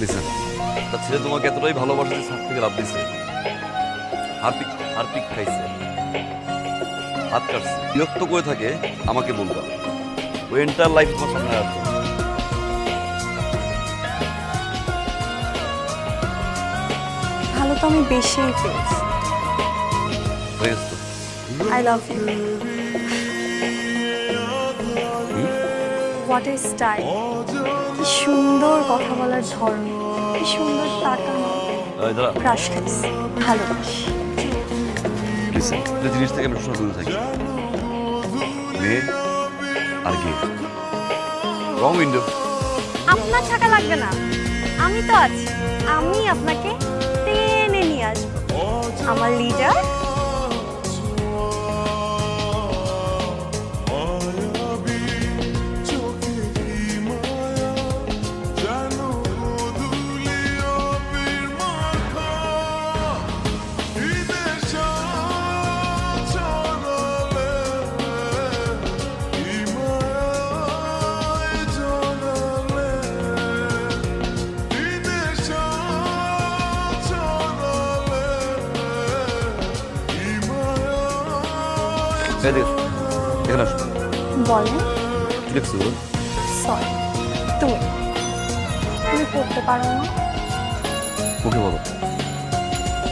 Listen তার ছেলে তোমাকে এতটাই ভালোবাসে যে ছাদ থেকে লাভ দিছে। হারপিক হারপিক খাইছে। হাত কাটছে। বিরক্ত করে থাকে আমাকে বলবা। ও এন্টার লাইফ তোমার সামনে রাখব। ভালো তো আমি বেশিই পেয়েছি। হয়ে গেছে তো? আই লাভ ইউ সুন্দর কথা বলার ধরন কি সুন্দর তাকানো। ক্রাশ খাইছি ভালোবাসি লিসেন একটা জিনিস থেকে আমি সবসময় দূরে থাকি। মেয়ে আর গে রং উইন্ডো আপনার থাকা লাগবে না। আমি তো আছি। আমি আপনাকে টেনে নিয়ে আসব। আমার লিডার এই দেখ এখানে আসো। বলেন কি দেখছ সরি তুমি। তুমি করতে পারো না। মুখে বলো।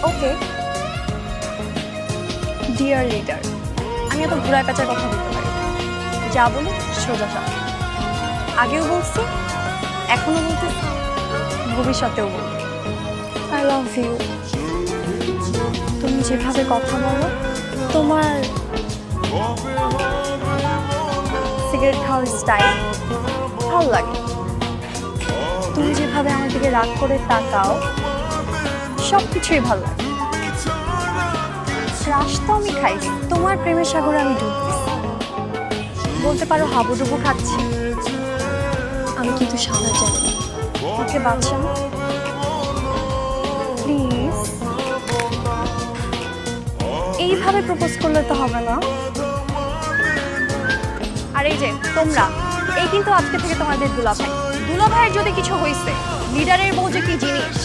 ওকে। ডিয়ার লিডার আমি এত ঘোরায় পেঁচার কথা বলতে পারি যা বলি সোজা সাপ আগেও বলছি এখনও বলতেছি ভবিষ্যতেও বলব। আই লাভ ইউ তুমি যেভাবে কথা বলো তোমার সিগারেট খাওয়ার স্টাইল ভালো লাগে। তুমি যেভাবে আমার দিকে রাগ করে তাকাও সব কিছুই ভালো লাগে। রাস তো আমি খাই তোমার প্রেমের সাগরে আমি ডুব বলতে পারো হাবুডুবু খাচ্ছি। আমি কিন্তু সাঁতার যাই। ওকে বাঁচান এইভাবে প্রপোজ করলে তো হবে না? আর এই যে তোমরা এই কিন্তু আজকে থেকে তোমাদের দুলাভাই। দুলাভাইয়ের যদি কিছু হয়েছে লিডারের বউ যে কি জিনিস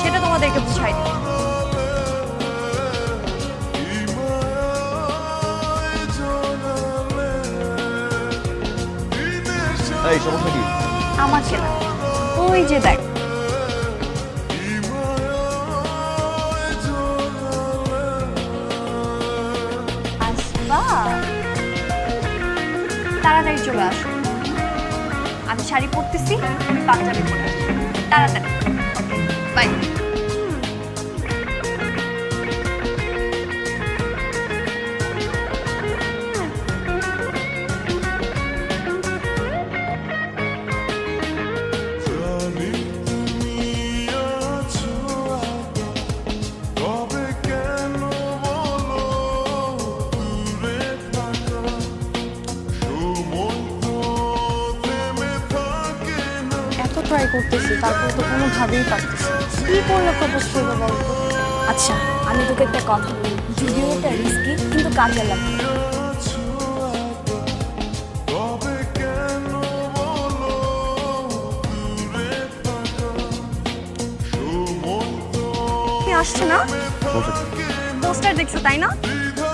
সেটা তোমাদেরকে বুঝাই দিই। এই সমস্যা কি? আমাকে না ওই যে দেখ তাড়াতাড়ি চলে আসো। আমি শাড়ি পরতেছি আমি পাঞ্জাবি পরে। তাড়াতাড়ি। বাই করতেছি তারপর তো কোনোভাবেই পারতেছি। কি করলে প্রপোজ করবে বলতো আচ্ছা আমি তোকে একটা কথা বলি। যদিও এটা রিস্কি কিন্তু কাজে লাগবে তুমি আসছো না? পোস্টার দেখছ তাই না?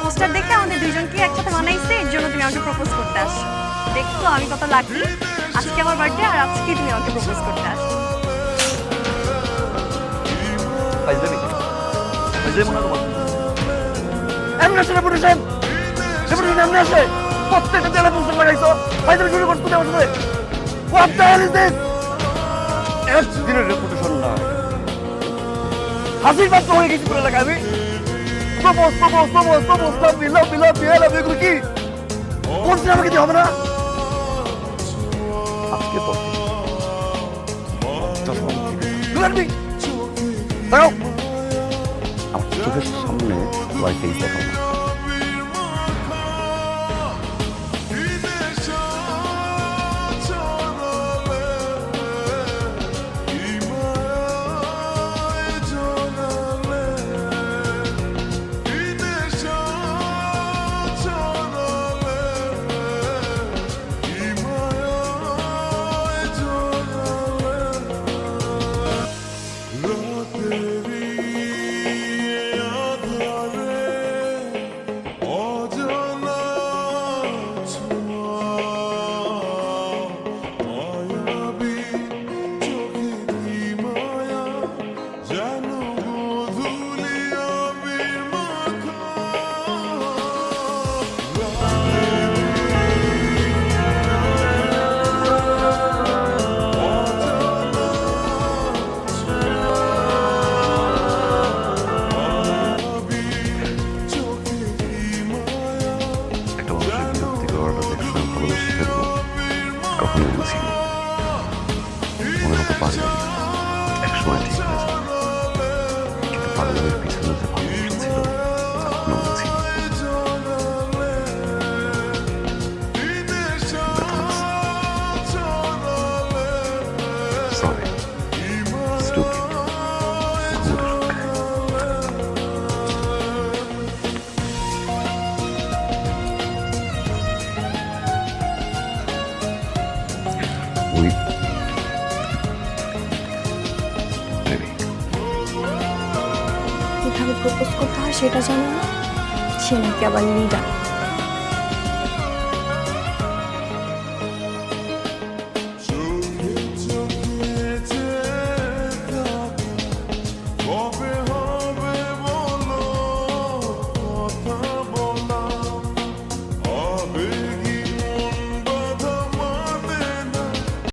পোস্টার দেখে আমাদের দুইজনকে একসাথে বানাইছে এর জন্য তুমি আমাকে প্রপোজ করতে আসছো। দেখছ আমি কত লাকি আজকে আমার বার্থডে আর আজকে তুমি আমাকে প্রপোজ করতে ডেমোনা তোমার এমনি আসে ডেপুটেশন ডেপুটেশন এমনি আসে প্রত্যেকটা জেলা পোস্টার লাগাইছো ভাইদের গুলি করতে দেওয়া শুনে what the hell is this একদিনের রেপুটেশন না হাসির বাচ্চা হয়ে গেছি পুরো এলাকা আমি propose propose propose propose love me love me love me love কি কোন সিনেমা কি হবে না আজকে পর Let 1993년에 와 있어 있어서 Bye. কীভাবে প্রপোজ করতে হয় সেটা জানে না। সে নাকি আবার লিডার